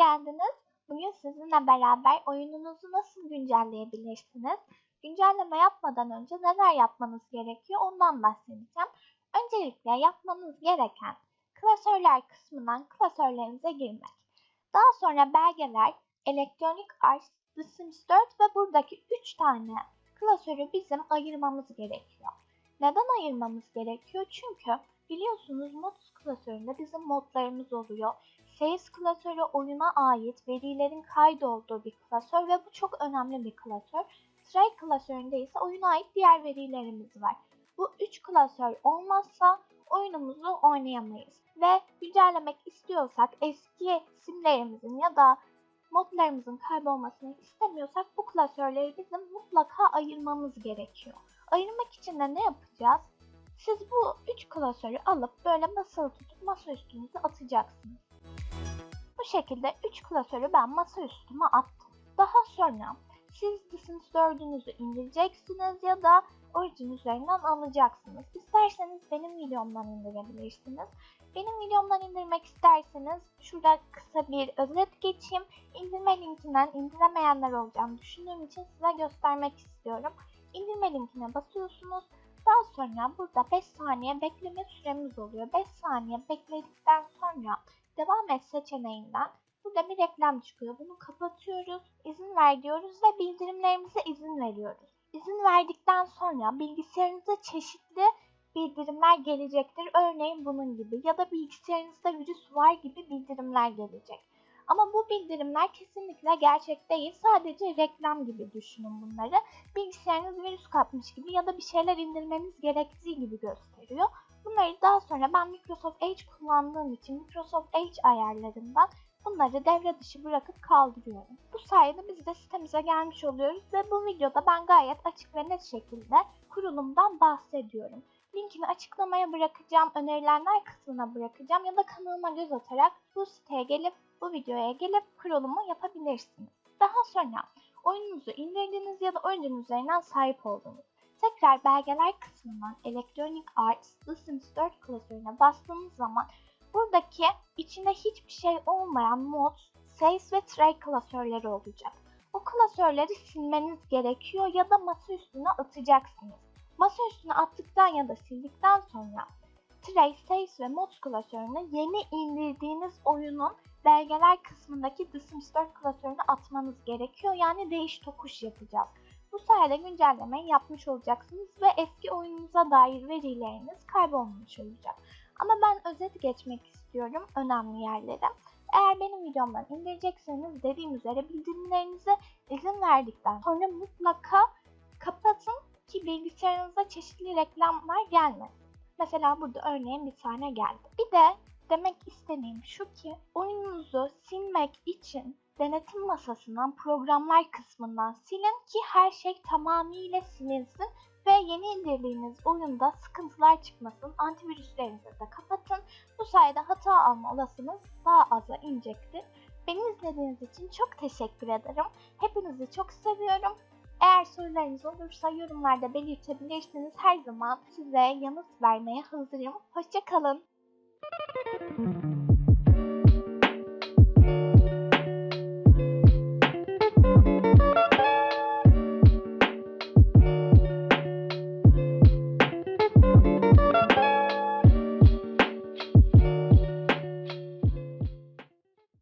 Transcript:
geldiniz. Bugün sizinle beraber oyununuzu nasıl güncelleyebilirsiniz? Güncelleme yapmadan önce neler yapmanız gerekiyor ondan bahsedeceğim. Öncelikle yapmanız gereken klasörler kısmından klasörlerinize girmek. Daha sonra belgeler, Electronic Arts, The Sims 4 ve buradaki 3 tane klasörü bizim ayırmamız gerekiyor. Neden ayırmamız gerekiyor? Çünkü biliyorsunuz mod klasöründe bizim modlarımız oluyor. Sales klasörü oyuna ait verilerin kaydolduğu bir klasör ve bu çok önemli bir klasör. Strike klasöründe ise oyuna ait diğer verilerimiz var. Bu üç klasör olmazsa oyunumuzu oynayamayız. Ve güncellemek istiyorsak eski simlerimizin ya da modlarımızın kaybolmasını istemiyorsak bu klasörleri bizim mutlaka ayırmamız gerekiyor. Ayırmak için de ne yapacağız? Siz bu üç klasörü alıp böyle basılı tutup masa üstünüze atacaksınız. Bu şekilde 3 klasörü ben masa üstüme attım. Daha sonra siz Sims 4'ünüzü indireceksiniz ya da Origin üzerinden alacaksınız. İsterseniz benim videomdan indirebilirsiniz. Benim videomdan indirmek isterseniz şurada kısa bir özet geçeyim. İndirme linkinden indiremeyenler olacağını düşündüğüm için size göstermek istiyorum. İndirme linkine basıyorsunuz. Daha sonra burada 5 saniye bekleme süremiz oluyor. 5 saniye bekledikten sonra devam et seçeneğinden burada bir reklam çıkıyor. Bunu kapatıyoruz, izin ver diyoruz ve bildirimlerimize izin veriyoruz. İzin verdikten sonra bilgisayarınıza çeşitli bildirimler gelecektir. Örneğin bunun gibi ya da bilgisayarınızda virüs var gibi bildirimler gelecek. Ama bu bildirimler kesinlikle gerçek değil. Sadece reklam gibi düşünün bunları. Bilgisayarınız virüs kapmış gibi ya da bir şeyler indirmeniz gerektiği gibi gösteriyor. Bunları daha sonra ben Microsoft Edge kullandığım için Microsoft Edge ayarlarından bunları devre dışı bırakıp kaldırıyorum. Bu sayede biz de sitemize gelmiş oluyoruz ve bu videoda ben gayet açık ve net şekilde kurulumdan bahsediyorum. Linkini açıklamaya bırakacağım, önerilenler kısmına bırakacağım ya da kanalıma göz atarak bu siteye gelip bu videoya gelip kurulumu yapabilirsiniz. Daha sonra oyununuzu indirdiniz ya da oyuncunun üzerinden sahip oldunuz. Tekrar belgeler kısmından Electronic Arts Sims 4 klasörüne bastığınız zaman buradaki içinde hiçbir şey olmayan mod, save ve tray klasörleri olacak. O klasörleri silmeniz gerekiyor ya da masa üstüne atacaksınız. Masa üstüne attıktan ya da sildikten sonra Tray, Save ve Mods klasörüne yeni indirdiğiniz oyunun belgeler kısmındaki The Sims 4 klasörüne atmanız gerekiyor. Yani değiş tokuş yapacağız. Bu sayede güncellemeyi yapmış olacaksınız ve eski oyununuza dair verileriniz kaybolmamış olacak. Ama ben özet geçmek istiyorum önemli yerlere. Eğer benim videomdan indirecekseniz dediğim üzere bildirimlerinize izin verdikten sonra mutlaka kapatın ki bilgisayarınıza çeşitli reklamlar gelmesin. Mesela burada örneğin bir tane geldi. Bir de demek istediğim şu ki oyununuzu silmek için denetim masasından programlar kısmından silin ki her şey tamamıyla silinsin ve yeni indirdiğiniz oyunda sıkıntılar çıkmasın. Antivirüslerinizi de kapatın. Bu sayede hata alma olasılığınız daha aza inecektir. Beni izlediğiniz için çok teşekkür ederim. Hepinizi çok seviyorum. Eğer sorularınız olursa yorumlarda belirtebilirsiniz. Her zaman size yanıt vermeye hazırım. Hoşçakalın. thank you